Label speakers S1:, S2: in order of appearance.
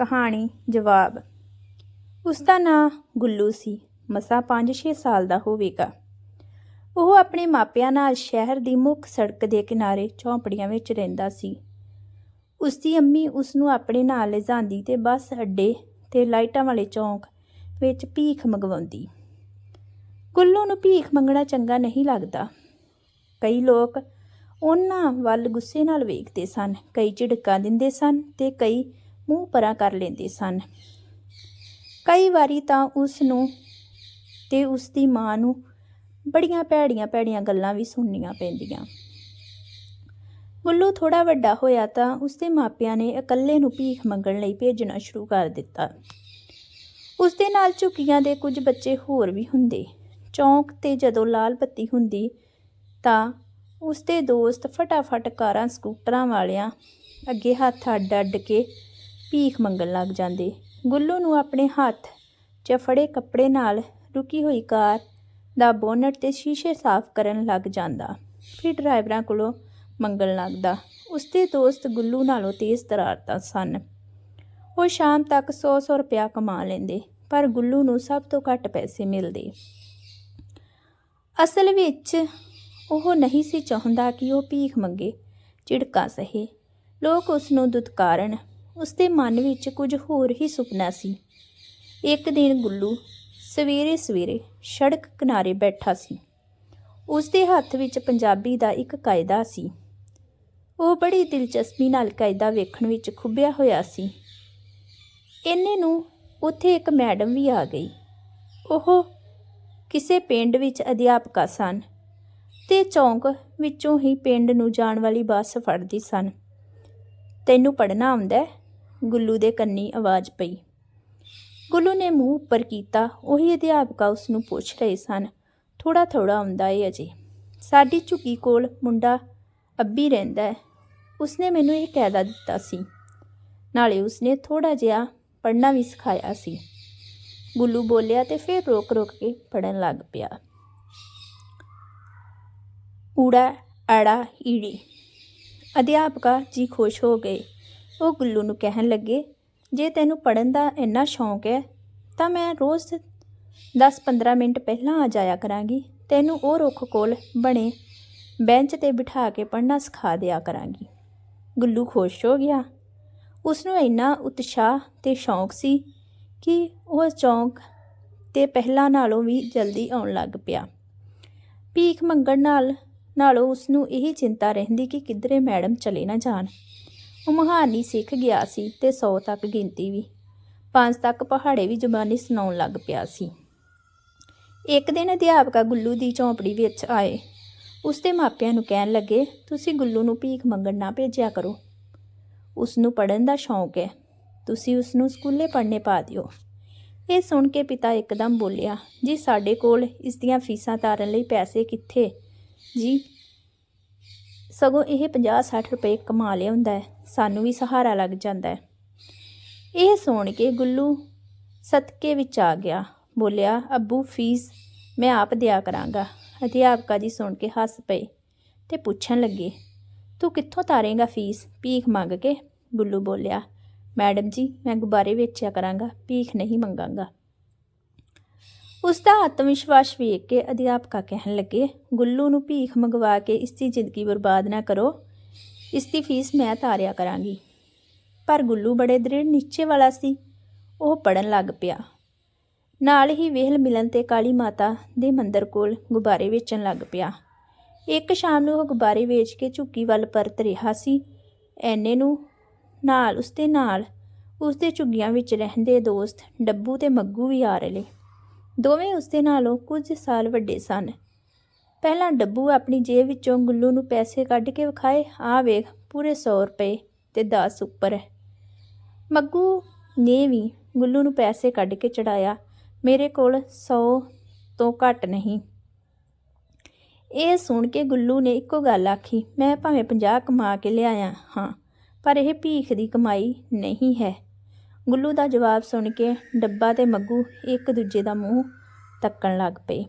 S1: ਕਹਾਣੀ ਜਵਾਬ। ਉਸ ਦਾ ਨਾਂ ਗੁੱਲੂ ਸੀ, ਮਸਾਂ 5-6 ਸਾਲ ਦਾ ਹੋਵੇਗਾ। ਉਹ ਆਪਣੇ ਮਾਪਿਆਂ ਨਾਲ ਸ਼ਹਿਰ ਦੀ ਮੁੱਖ ਸੜਕ ਦੇ ਕਿਨਾਰੇ ਝੌਂਪੜੀਆਂ ਵਿੱਚ ਰਹਿੰਦਾ ਸੀ। ਉਸ ਦੀ ਅੰਮੀ ਉਸ ਨੂੰ ਆਪਣੇ ਨਾਲ ਲਿਜਾਂਦੀ ਤੇ ਬੱਸ ਅੱਡੇ ਤੇ ਲਾਈਟਾਂ ਵਾਲੇ ਚੌਂਕ ਵਿੱਚ ਭੀਖ ਮੰਗਵਾਉਂਦੀ। ਗੁੱਲੂ ਨੂੰ ਭੀਖ ਮੰਗਣਾ ਚੰਗਾ ਨਹੀਂ ਲੱਗਦਾ। ਕਈ ਲੋਕ ਉਹਨਾਂ ਵੱਲ ਗੁੱਸੇ ਨਾਲ ਵੇਖਦੇ ਸਨ, ਕਈ ਝਿੜਕਾਂ ਦਿੰਦੇ ਸਨ ਤੇ ਕਈ ਮੂੰਹ ਪਰਾਂ ਕਰ ਲੈਂਦੇ ਸਨ। ਕਈ ਵਾਰੀ ਤਾਂ ਉਸ ਨੂੰ ਤੇ ਉਸ ਦੀ ਮਾਂ ਨੂੰ ਬੜੀਆਂ ਭੈੜੀਆਂ ਭੈੜੀਆਂ ਗੱਲਾਂ ਵੀ ਸੁਣਨੀਆਂ ਪੈਂਦੀਆਂ। ਗੁੱਲੂ ਥੋੜਾ ਵੱਡਾ ਹੋਇਆ ਤਾਂ ਉਸ ਦੇ ਮਾਪਿਆਂ ਨੇ ਇਕੱਲੇ ਨੂੰ ਭੀਖ ਮੰਗਣ ਲਈ ਭੇਜਣਾ ਸ਼ੁਰੂ ਕਰ ਦਿੱਤਾ। ਉਸ ਦੇ ਨਾਲ ਝੁਕੀਆਂ ਦੇ ਕੁਝ ਬੱਚੇ ਹੋਰ ਵੀ ਹੁੰਦੇ। ਚੌਂਕ ਤੇ ਜਦੋਂ ਲਾਲ ਬੱਤੀ ਹੁੰਦੀ ਤਾਂ ਉਸ ਦੇ ਦੋਸਤ ਫਟਾਫਟ ਕਾਰਾਂ, ਸਕੂਟਰਾਂ ਵਾਲਿਆਂ ਅੱਗੇ ਹੱਥ ਅੱਡ ਅੱਡ ਕੇ ਭੀਖ ਮੰਗਣ ਲੱਗ ਜਾਂਦੇ। ਗੁੱਲੂ ਨੂੰ ਆਪਣੇ ਹੱਥ 'ਚ ਫੜੇ ਕੱਪੜੇ ਨਾਲ ਰੁਕੀ ਹੋਈ ਕਾਰ ਦਾ ਬੋਨਟ ਤੇ ਸ਼ੀਸ਼ੇ ਸਾਫ਼ ਕਰਨ ਲੱਗ ਜਾਂਦਾ। ਫਿਰ ਡਰਾਈਵਰਾਂ ਕੋਲੋਂ ਮੰਗਣ ਲੱਗਦਾ। ਉਸਦੇ ਦੋਸਤ ਗੁੱਲੂ ਨਾਲੋਂ ਤੇਜ਼ ਤਰਾਰਤਾ ਸਨ। ਉਹ ਸ਼ਾਮ ਤੱਕ 100-100 ਰੁਪਇਆ ਕਮਾ ਲੈਂਦੇ, ਪਰ ਗੁੱਲੂ ਨੂੰ ਸਭ ਤੋਂ ਘੱਟ ਪੈਸੇ ਮਿਲਦੇ। ਅਸਲ ਵਿੱਚ ਉਹ ਨਹੀਂ ਸੀ ਚਾਹੁੰਦਾ ਕਿ ਉਹ ਭੀਖ ਮੰਗੇ, ਝਿੜਕਾਂ ਸਹੇ। ਲੋਕ ਉਸ ਨੂੰ ਦੁਤਕਾਰਨ ਉਸ ਦੇ ਮਨ ਵਿੱਚ ਕੁਝ ਹੋਰ ਹੀ ਸੁਪਨਾ ਸੀ। ਇੱਕ ਦਿਨ ਗੁੱਲੂ ਸਵੇਰੇ ਸਵੇਰੇ ਸੜਕ ਕਿਨਾਰੇ ਬੈਠਾ ਸੀ। ਉਸ ਦੇ ਹੱਥ ਵਿੱਚ ਪੰਜਾਬੀ ਦਾ ਇੱਕ ਕਾਇਦਾ ਸੀ। ਉਹ ਬੜੀ ਦਿਲਚਸਪੀ ਨਾਲ ਕਾਇਦਾ ਵੇਖਣ ਵਿੱਚ ਖੁੱਬਿਆ ਹੋਇਆ ਸੀ। ਇੰਨੇ ਨੂੰ ਉੱਥੇ ਇੱਕ ਮੈਡਮ ਵੀ ਆ ਗਈ। ਉਹ ਕਿਸੇ ਪਿੰਡ ਵਿੱਚ ਅਧਿਆਪਕਾ ਸਨ ਤੇ ਚੌਂਕ ਵਿੱਚੋਂ ਹੀ ਪਿੰਡ ਨੂੰ ਜਾਣ ਵਾਲੀ ਬੱਸ ਫੜਦੀ ਸਨ। ਤੈਨੂੰ ਪੜ੍ਹਨਾ ਆਉਂਦਾ ਹੈ? ਗੁੱਲੂ ਦੇ ਕੰਨੀ ਆਵਾਜ਼ ਪਈ। ਗੁੱਲੂ ਨੇ ਮੂੰਹ ਉੱਪਰ ਕੀਤਾ, ਉਹੀ ਅਧਿਆਪਕਾ ਉਸ ਨੂੰ ਪੁੱਛ ਰਹੇ ਸਨ। ਥੋੜਾ ਥੋੜਾ ਆਉਂਦਾ ਏ ਅਜੇ। ਸਾਡੀ ਝੁੱਗੀ ਕੋਲ ਮੁੰਡਾ ਅੱਬੀ ਰਹਿੰਦਾ ਹੈ ਉਸਨੇ ਮੈਨੂੰ ਇਹ ਕਹਿਦਾ ਦਿੱਤਾ ਸੀ। ਨਾਲੇ ਉਸਨੇ ਥੋੜਾ ਜਿਹਾ ਪੜ੍ਹਨਾ ਵੀ ਸਿਖਾਇਆ ਸੀ। ਗੁੱਲੂ ਬੋਲਿਆ ਤੇ ਫਿਰ ਰੋਕ ਰੋਕ ਕੇ ਪੜਨ ਲੱਗ ਪਿਆ। ਊੜਾ ਆੜਾ ਈੜੀ। ਅਧਿਆਪਕਾ ਜੀ ਖੁਸ਼ ਹੋ ਗਏ। ਉਹ ਗੁੱਲੂ ਨੂੰ ਕਹਿਣ ਲੱਗੇ, ਜੇ ਤੈਨੂੰ ਪੜਨ ਦਾ ਇੰਨਾ ਸ਼ੌਂਕ ਹੈ, ਤਾਂ ਮੈਂ ਰੋਜ਼ 10-15 ਮਿੰਟ ਪਹਿਲਾਂ ਆ ਜਾਇਆ ਕਰਾਂਗੀ। ਤੈਨੂੰ ਉਹ ਰੁੱਖ ਕੋਲ ਬਣੇ ਬੈਂਚ ਤੇ ਬਿਠਾ ਕੇ ਪੜ੍ਹਨਾ ਸਿਖਾ ਦਿਆ ਕਰਾਂਗੀ। ਗੁੱਲੂ ਖੁਸ਼ ਹੋ ਗਿਆ। ਉਸ ਨੂੰ ਇੰਨਾ ਉਤਸ਼ਾਹ ਤੇ ਸ਼ੌਂਕ ਸੀ ਕਿ ਉਹ ਚੌਂਕ ਤੇ ਪਹਿਲਾਂ ਨਾਲੋਂ ਵੀ ਜਲਦੀ ਆਉਣ ਲੱਗ ਪਿਆ। ਭੀਖ ਮੰਗਣ ਨਾਲ, ਨਾਲੋਂ ਉਸ ਨੂੰ ਇਹ ਚਿੰਤਾ ਰਹਿੰਦੀ ਕਿ ਕਿਧਰੇ ਮੈਡਮ ਚਲੇ ਨਾ ਜਾਣ। ਉਹ ਮਹਾਨੀ ਸਿੱਖ ਗਿਆ ਸੀ ਤੇ 100 ਤੱਕ ਗਿਣਤੀ ਵੀ। ਪੰਜ ਤੱਕ ਪਹਾੜੇ ਵੀ ਜ਼ੁਬਾਨੀ ਸੁਣਾਉਣ ਲੱਗ ਪਿਆ ਸੀ। ਇੱਕ ਦਿਨ ਅਧਿਆਪਕਾ ਗੁੱਲੂ ਦੀ ਝੌਂਪੜੀ ਵਿੱਚ ਆਏ। ਉਸਦੇ ਮਾਪਿਆਂ ਨੂੰ ਕਹਿਣ ਲੱਗੇ, ਤੁਸੀਂ ਗੁੱਲੂ ਨੂੰ ਭੀਖ ਮੰਗਣ ਨਾ ਭੇਜਿਆ ਕਰੋ। ਉਸ ਨੂੰ ਪੜਨ ਦਾ ਸ਼ੌਂਕ ਹੈ। ਤੁਸੀਂ ਉਸ ਨੂੰ ਸਕੂਲੇ ਪੜ੍ਹਨੇ ਪਾ ਦਿਓ। ਇਹ ਸੁਣ ਕੇ ਪਿਤਾ ਇੱਕਦਮ ਬੋਲਿਆ, ਜੀ, ਸਾਡੇ ਕੋਲ ਇਸ ਦੀਆਂ ਫੀਸਾਂ ਤਾਰਨ ਲਈ ਪੈਸੇ ਕਿੱਥੇ? ਜੀ ਸਗੋਂ ਇਹ 50-60 ਰੁਪਏ ਕਮਾ ਲਿਆਉਂਦਾ ਹੈ। ਸਾਨੂੰ ਵੀ ਸਹਾਰਾ ਲੱਗ ਜਾਂਦਾ ਹੈ। ਇਹ ਸੁਣ ਕੇ ਗੁੱਲੂ ਸਤਕੇ ਵਿੱਚ ਆ ਗਿਆ। ਬੋਲਿਆ, ਅੱਬੂ, ਫੀਸ ਮੈਂ ਆਪ ਦਿਆ ਕਰਾਂਗਾ। ਅਧਿਆਪਕਾ ਜੀ ਸੁਣ ਕੇ ਹੱਸ ਪਏ ਤੇ ਪੁੱਛਣ ਲੱਗੇ, ਤੂੰ ਕਿੱਥੋਂ ਤਾਰੇਗਾ ਫੀਸ? ਭੀਖ ਮੰਗ ਕੇ? ਗੁੱਲੂ ਬੋਲਿਆ, ਮੈਡਮ ਜੀ, ਮੈਂ ਗੁਬਾਰੇ ਵੇਚਿਆ ਕਰਾਂਗਾ, ਭੀਖ ਨਹੀਂ ਮੰਗਾਂਗਾ। ਉਸ ਦਾ ਆਤਮ ਵਿਸ਼ਵਾਸ ਵੇਖ ਕੇ ਅਧਿਆਪਕਾ ਕਹਿਣ ਲੱਗੇ, ਗੁੱਲੂ ਨੂੰ ਭੀਖ ਮੰਗਵਾ ਕੇ ਇਸ ਦੀ ਜ਼ਿੰਦਗੀ ਬਰਬਾਦ ਨਾ ਕਰੋ। ਇਸ ਦੀ ਫੀਸ ਮੈਂ ਤਾਰਿਆ ਕਰਾਂਗੀ। ਪਰ ਗੁੱਲੂ ਬੜੇ ਦ੍ਰਿੜ ਨਿਸ਼ਚੇ ਵਾਲਾ ਸੀ। ਉਹ ਪੜਨ ਲੱਗ ਪਿਆ। ਨਾਲ ਹੀ ਵੇਹਲ ਮਿਲਣ ਤੇ ਕਾਲੀ ਮਾਤਾ ਦੇ ਮੰਦਰ ਕੋਲ ਗੁਬਾਰੇ ਵੇਚਣ ਲੱਗ ਪਿਆ। ਇੱਕ ਸ਼ਾਮ ਨੂੰ ਉਹ ਗੁਬਾਰੇ ਵੇਚ ਕੇ ਝੁੱਗੀ ਵੱਲ ਪਰਤ ਰਿਹਾ ਸੀ। ਐਨੇ ਨੂੰ ਨਾਲ ਉਸਦੇ ਨਾਲ ਉਸਦੇ ਝੁੱਗੀਆਂ ਵਿੱਚ ਰਹਿੰਦੇ ਦੋਸਤ ਡੱਬੂ ਤੇ ਮੱਗੂ ਵੀ ਆ ਰਹੇ ਦੋਵੇਂ ਉਸਦੇ ਨਾਲੋਂ ਕੁਝ ਸਾਲ ਵੱਡੇ ਸਨ। ਪਹਿਲਾਂ ਡੱਬੂ ਆਪਣੀ ਜੇਬ ਵਿੱਚੋਂ ਗੁੱਲੂ ਨੂੰ ਪੈਸੇ ਕੱਢ ਕੇ ਵਿਖਾਏ ਆ ਵੇਖ ਪੂਰੇ 100 ਰੁਪਏ ਤੇ 10 ਉੱਪਰ। ਹੈ ਮੱਗੂ ਨੇ ਵੀ ਗੁੱਲੂ ਨੂੰ ਪੈਸੇ ਕੱਢ ਕੇ ਚੜਾਇਆ, ਮੇਰੇ ਕੋਲ 100 ਤੋਂ ਘੱਟ ਨਹੀਂ। ਇਹ ਸੁਣ ਕੇ ਗੁੱਲੂ ਨੇ ਇੱਕੋ ਗੱਲ ਆਖੀ, ਮੈਂ ਭਾਵੇਂ 50 ਕਮਾ ਕੇ ਲਿਆਇਆ ਹਾਂ, ਪਰ ਇਹ ਭੀਖ ਦੀ ਕਮਾਈ ਨਹੀਂ ਹੈ। ਗੁੱਲੂ ਦਾ ਜਵਾਬ ਸੁਣ ਕੇ ਡੱਬਾ ਅਤੇ ਮੱਗੂ ਇੱਕ ਦੂਜੇ ਦਾ ਮੂੰਹ ਤੱਕਣ ਲੱਗ ਪਏ।